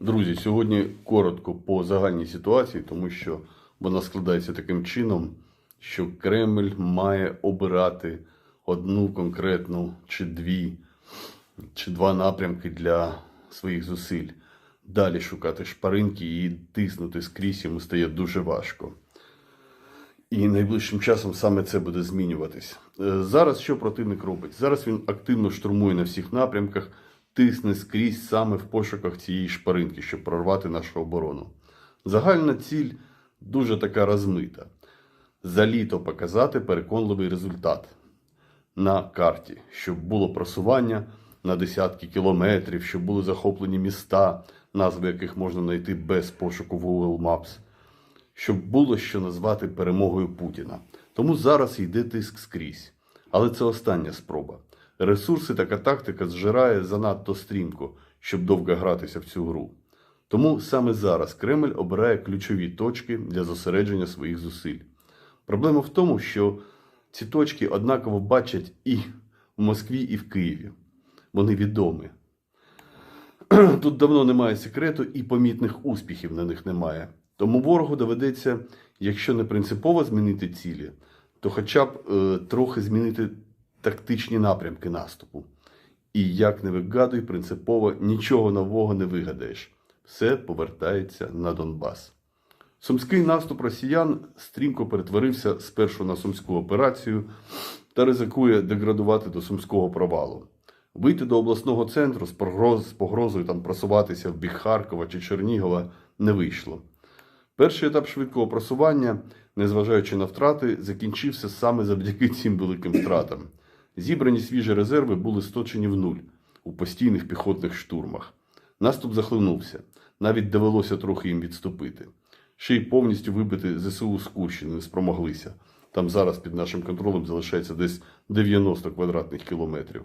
Друзі, сьогодні коротко по загальній ситуації, тому що вона складається таким чином, що Кремль має обирати одну конкретну чи дві, чи два напрямки для своїх зусиль. Далі шукати шпаринки і тиснути скрізь йому стає дуже важко. І найближчим часом саме це буде змінюватись. Е, Зараз що противник робить? Зараз він активно штурмує на всіх напрямках, тисне скрізь саме в пошуках цієї шпаринки, щоб прорвати нашу оборону. Загальна ціль дуже така розмита. За літо показати переконливий результат на карті, щоб було просування на десятки кілометрів, щоб були захоплені міста, назви яких можна знайти без пошуку в Google Maps щоб було що назвати перемогою Путіна. Тому зараз йде тиск скрізь. Але це остання спроба. Ресурси така тактика зжирає занадто стрімко, щоб довго гратися в цю гру. Тому саме зараз Кремль обирає ключові точки для зосередження своїх зусиль. Проблема в тому, що ці точки однаково бачать і в Москві, і в Києві. Вони відомі. Тут давно немає секрету і помітних успіхів на них немає. Тому ворогу доведеться, якщо не принципово змінити цілі, то хоча б е, трохи змінити тактичні напрямки наступу. І як не вигадуй, принципово нічого нового не вигадаєш. Все повертається на Донбас. Сумський наступ росіян стрімко перетворився спершу на сумську операцію та ризикує деградувати до сумського провалу. Вийти до обласного центру з, погроз, з погрозою там просуватися в бік Харкова чи Чернігова не вийшло. Перший етап швидкого просування, незважаючи на втрати, закінчився саме завдяки цим великим втратам. Зібрані свіжі резерви були сточені в нуль у постійних піхотних штурмах. Наступ захлинувся, навіть довелося трохи їм відступити. Ще й повністю вибити ЗСУ з Курщини не спромоглися. Там зараз під нашим контролем залишається десь 90 квадратних кілометрів.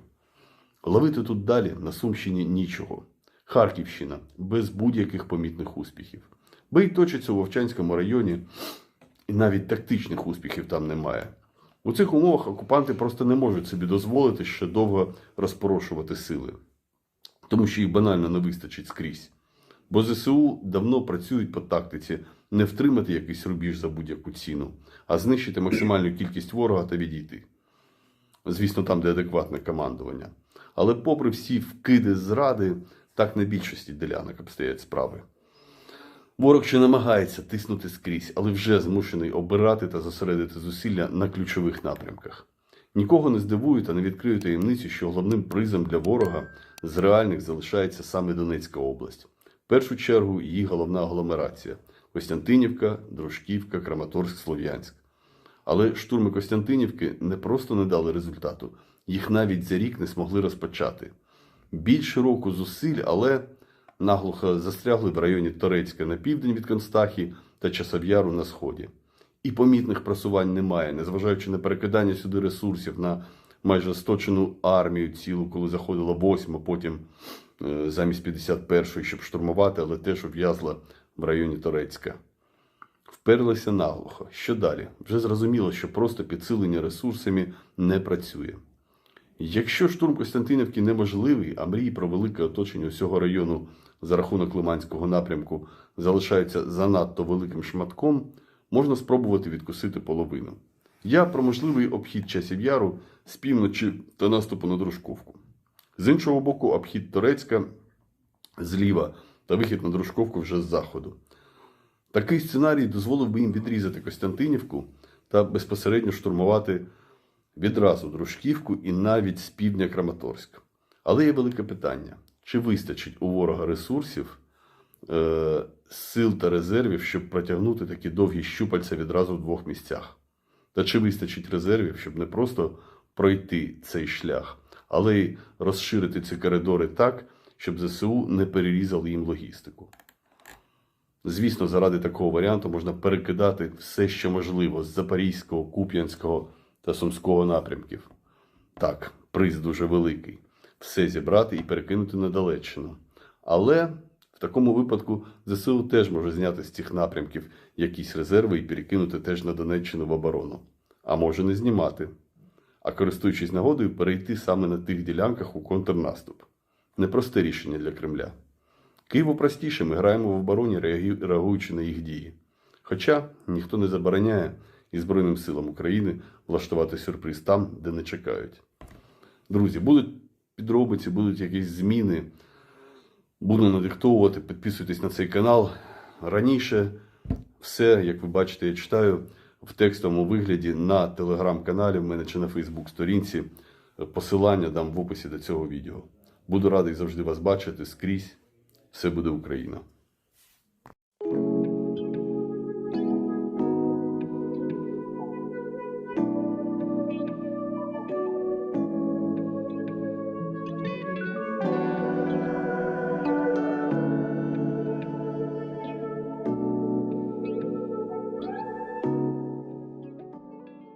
Ловити тут далі на Сумщині нічого. Харківщина без будь-яких помітних успіхів. Бий точиться у Вовчанському районі, і навіть тактичних успіхів там немає. У цих умовах окупанти просто не можуть собі дозволити ще довго розпорошувати сили, тому що їх банально не вистачить скрізь. Бо ЗСУ давно працюють по тактиці не втримати якийсь рубіж за будь-яку ціну, а знищити максимальну кількість ворога та відійти. Звісно, там, де адекватне командування. Але, попри всі вкиди зради, так на більшості ділянок обстоять справи. Ворог ще намагається тиснути скрізь, але вже змушений обирати та зосередити зусилля на ключових напрямках. Нікого не здивує та не відкриє таємницю, що головним призом для ворога з реальних залишається саме Донецька область. В першу чергу її головна агломерація Костянтинівка, Дружківка, Краматорськ, Слов'янськ. Але штурми Костянтинівки не просто не дали результату, їх навіть за рік не змогли розпочати. Більше року зусиль, але наглухо застрягли в районі Торецька на південь від Констахі та Часов'яру на сході. І помітних просувань немає, незважаючи на перекидання сюди ресурсів на майже сточену армію цілу, коли заходила восьма, потім е, замість 51-ї, щоб штурмувати, але теж ув'язла в районі Торецька. Вперлися наглухо. Що далі? Вже зрозуміло, що просто підсилення ресурсами не працює. Якщо штурм Костянтинівки неможливий, а мрії про велике оточення усього району за рахунок Лиманського напрямку залишаються занадто великим шматком, можна спробувати відкусити половину. Я про можливий обхід часів яру з півночі та наступу на Дружковку. З іншого боку, обхід Торецька зліва та вихід на Дружковку вже з заходу. Такий сценарій дозволив би їм відрізати Костянтинівку та безпосередньо штурмувати відразу Дружківку і навіть з півдня Краматорськ. Але є велике питання: чи вистачить у ворога ресурсів, е, сил та резервів, щоб протягнути такі довгі щупальця відразу в двох місцях? Та чи вистачить резервів, щоб не просто пройти цей шлях, але й розширити ці коридори так, щоб ЗСУ не перерізали їм логістику? Звісно, заради такого варіанту можна перекидати все, що можливо з Запорізького, Куп'янського та Сумського напрямків. Так, приз дуже великий. Все зібрати і перекинути на Далеччину. Але в такому випадку ЗСУ теж може зняти з цих напрямків якісь резерви і перекинути теж на Донеччину в оборону. А може не знімати. А користуючись нагодою, перейти саме на тих ділянках у контрнаступ. Непросте рішення для Кремля. Києву простіше, ми граємо в обороні, реагуючи на їх дії. Хоча ніхто не забороняє і Збройним силам України влаштувати сюрприз там, де не чекають. Друзі, будуть підробиці, будуть якісь зміни. Буду надиктовувати, підписуйтесь на цей канал. Раніше все, як ви бачите, я читаю в текстовому вигляді на телеграм-каналі в мене чи на Фейсбук-сторінці. Посилання дам в описі до цього відео. Буду радий завжди вас бачити скрізь. Все буде Україна!